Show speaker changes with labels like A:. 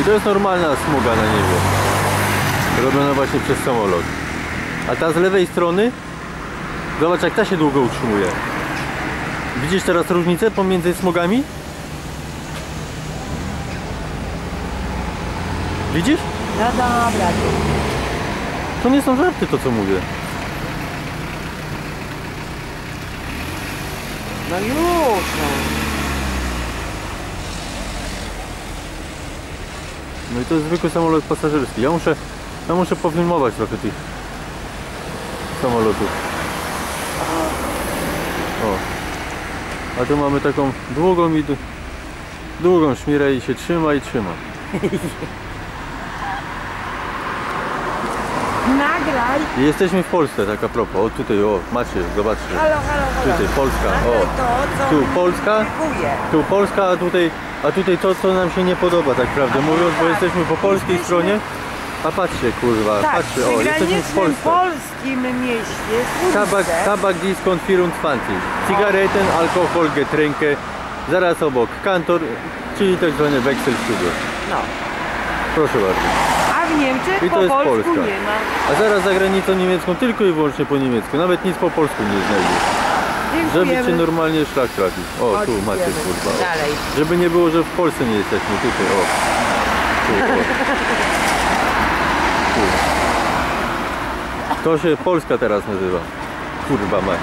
A: i to jest normalna smuga na niebie. Robiona właśnie przez samolot. A ta z lewej strony, zobacz jak ta się długo utrzymuje. Widzisz teraz różnicę pomiędzy smugami? Widzisz?
B: No dobra.
A: To nie są żarty to co mówię.
B: No już no.
A: No i to jest zwykły samolot pasażerski. Ja muszę, ja muszę pofilmować trochę tych samolotów. O. A tu mamy taką długą i długą szmirę i się trzyma i trzyma.
B: Nagraj.
A: Jesteśmy w Polsce, tak a propos. O tutaj, o, macie, zobaczcie.
B: Halo, halo, halo.
A: Tutaj Polska, o. Tu Polska, tu Polska, a tutaj, a tutaj to, co nam się nie podoba, tak prawdę mówiąc, bo
B: tak.
A: jesteśmy po polskiej stronie. A patrzcie, kurwa,
B: Tak,
A: patrzcie, o, jesteśmy w Polsce.
B: polskim mieście,
A: Tabak,
B: Tabak,
A: tabak Discount 24. Cigaretten, alkohol, Getränke. Zaraz obok kantor, czyli tak zwany Wexel Studio.
B: No.
A: Proszę bardzo.
B: A w Niemczech
A: I to
B: po
A: jest
B: polsku
A: Polska.
B: nie ma.
A: A zaraz za granicą niemiecką tylko i wyłącznie po niemiecku. Nawet nic po polsku nie znajdziesz. Żeby cię
B: Dziękujemy.
A: normalnie szlak trafił. O, tu
B: Chodź,
A: macie kurwa. O.
B: Dalej.
A: Żeby nie było, że w Polsce nie jesteśmy. Tutaj, o. Tu, o. Tu. To się Polska teraz nazywa. Kurwa mać.